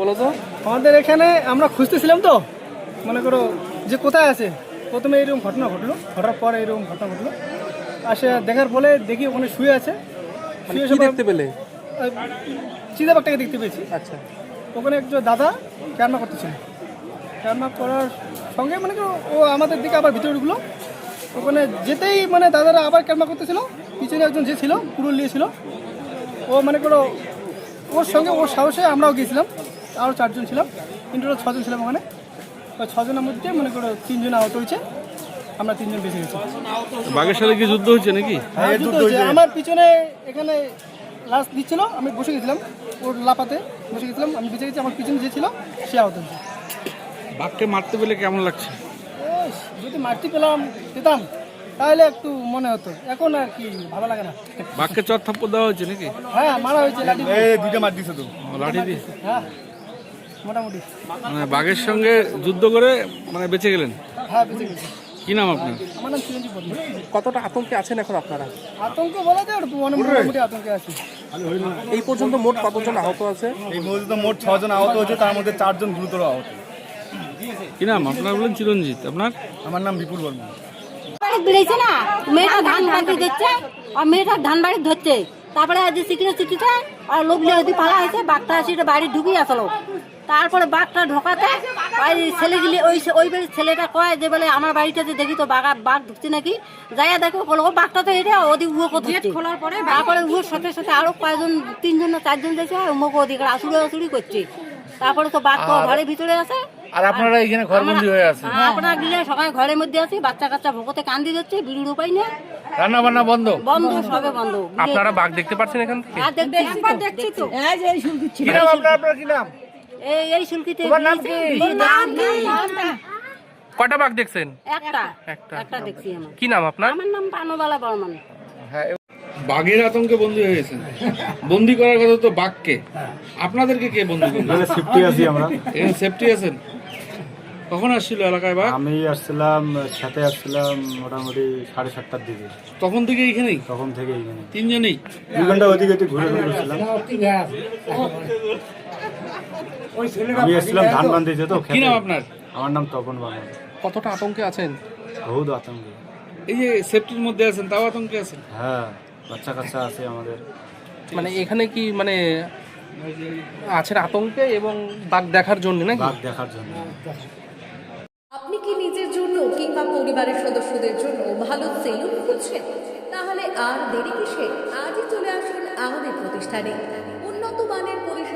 বলো তো। আমাদের এখানে আমরা খুঁজতেছিলাম তো। মনে করো যে কোথায় আছে। প্রথমে এরকম ঘটনা ঘটলো। ঘটার পর এরকম ঘটনা ঘটলো। আসে দেখার ফলে দেখি ওখানে শুয়ে আছে। মানে শুয়ে দেখতে পেলে? চিতাবাগটাকে দেখতে পেয়েছি। আচ্ছা। ওখানে একজন দাদা ক্যারমা করতেছিল। ক্যারমা করার সঙ্গে মানে ও আমাদের দিকে আবার ভিতরে ঢুকলো। ওখানে যেতেই মানে দাদারা আবার ক্যারমা করতেছিল। পিছনে একজন যে ছিল পুরুল নিয়েছিল ও মানে করো ওর সঙ্গে ওর সাহসে আমরাও গিয়েছিলাম। আরও চারজন ছিলাম। কিন্তু ওরা ছজন ছিলাম ওখানে। ওই ছজনের মধ্যে মনে করো তিনজন আহত হয়েছে। আমরা তিনজন বেঁচে গেছি। বাঘের সাথে কি যুদ্ধ হচ্ছে নাকি? হ্যাঁ, যুদ্ধ হয়েছে। আমার পিছনে এখানে লাশ দিচ্ছিল আমি বসে গেছিলাম। ওর লাপাতে বসে গেছিলাম আমি বেঁচে গেছি। আমার পিছনে যে ছিল সে আহত হয়েছে। বাঘকে মারতে পেলে কেমন লাগছে? যদি মারতে পেলাম পেতাম তাহলে একটু মনে হতো। এখন আর কি ভালো লাগে না। বাঘকে চর থাপ্পড় দেওয়া হয়েছে নাকি? হ্যাঁ মারা হয়েছে লাঠি দিয়ে। দুইটা মার দিছে তো। লাঠি দিয়ে? হ্যাঁ। মোটামুটি। মানে বাঘের সঙ্গে যুদ্ধ করে মানে বেঁচে গেলেন? হ্যাঁ বেঁচে গেছি। কি নাম আপনার? আমার নাম চিরঞ্জীব কতটা আতঙ্কে আছেন এখন আপনারা? আতঙ্ক বলা যায় অনেক মোটামুটি আতঙ্কে আছি। এই পর্যন্ত মোট কতজন আহত আছে? এই মসজিদে মোট ছজন আহত হয়েছে তার মধ্যে চারজন গুরুতর আহত। কি নাম? আপনার বলেন চিরঞ্জিত। আপনার? আমার নাম বিপুল বর্মা বেড়েছে না? মেয়েটা ধান বাড়ি দিচ্ছে আর মেয়েটা ধান বাড়ি ধরছে। তারপরে আজ সিকিরে চিঠিটা আর লোকগুলো যদি পালা হয়েছে বাঘটা সেটা বাড়ি ঢুকিয়ে আসলো। তারপরে বাঘটা ঢোকাতে ওই ছেলেগুলি ওই ওই বাড়ির ছেলেটা কয় যে বলে আমার বাড়িটাতে দেখি তো বাঘা বাঘ ঢুকছে নাকি? যাইয়া দেখো বলো ও বাঘটা তো এটা ওদিক উহো কোথায়? খোলার পরে তারপরে উহোর সাথে সাথে আরও কয়েকজন তিনজন না চারজন দেখছে আর উমোকে ওদিকে আসুড়ি আসুড়ি করছে। তারপরে তো বাঘ তো ঘরের ভিতরে আছে। আর আপনারা এখানে ঘরবন্দি হয়ে আছে হ্যাঁ, আপনারা গিলে সবাই ঘরের মধ্যে আছি বাচ্চা কাচ্চা ভোকতে কান্দি যাচ্ছে বিড়ুর উপায় নেই। রান্না বান্না বন্ধ? বন্ধ সবে বন্ধ। আপনারা বাঘ দেখতে পাচ্ছেন এখান থেকে? আর দেখছি। তো, দেখছি তো। কি নাম আপনার? আপনার কি নাম? এই এই শুল্কিতে নাম কি? কয়টা বাঘ দেখছেন? একটা। একটা। একটা দেখছি আমার। কি নাম আপনার? আমার নাম পানোবালা বর্মন। বাঘের আতঙ্কে বন্দী হয়ে গেছেন। বন্দি করার কথা তো বাঘকে। আপনাদেরকে কে বন্দি সেফটি আছি আমরা। এখানে সেফটি আছেন? কখন আসছিল এলাকায় বাঘ? আমি আসছিলাম সাথে আসছিলাম মোটামুটি সাড়ে সাতটার দিকে। তখন থেকে এইখানেই তখন থেকে এইখানে তিনজনেই? দুই ঘণ্টা ওদিকে একটু ঘুরে ঘুরে আমি এসেছিলাম ধান বান্ধিছে তো কি নাম আপনার? আমার নাম তপন বাংলা কতটা আতঙ্কে আছেন? বহুত আতঙ্ক। এই যে সেফটির মধ্যে আছেন তাও আতঙ্কে আছেন? হ্যাঁ বাচ্চা কাচ্চা আছে আমাদের। মানে এখানে কি মানে আছেন আতঙ্কে এবং বাঘ দেখার জন্য নাকি? বাঘ দেখার জন্য। আপনি কি নিজের জন্য কিংবা পরিবারের সদস্যদের জন্য ভালো সেলুন খুঁজছেন? তাহলে আর দেরি কিসে? আজই চলে আসুন আমাদের প্রতিষ্ঠানে। উন্নত মানের পরিষেবা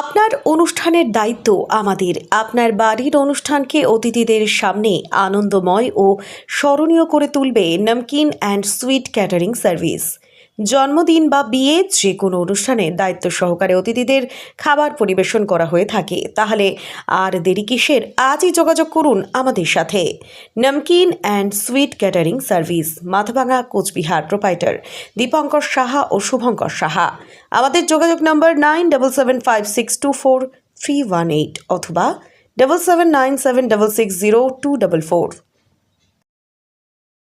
আপনার অনুষ্ঠানের দায়িত্ব আমাদের। আপনার বাড়ির অনুষ্ঠানকে অতিথিদের সামনে আনন্দময় ও স্মরণীয় করে তুলবে namkeen and sweet catering service. জন্মদিন বা বিয়ে যে কোনো অনুষ্ঠানে দায়িত্ব সহকারে অতিথিদের খাবার পরিবেশন করা হয়ে থাকে। তাহলে আর দেরি কিসের? আজই যোগাযোগ করুন আমাদের সাথে। Namkeen and sweet catering service Mathabhanga Coochbehar proprietor, Dipankar Saha ও শুভঙ্কর সাহা। আমাদের যোগাযোগ number nine double seven five six two four three one eight অথবা double seven nine seven double six zero two double four.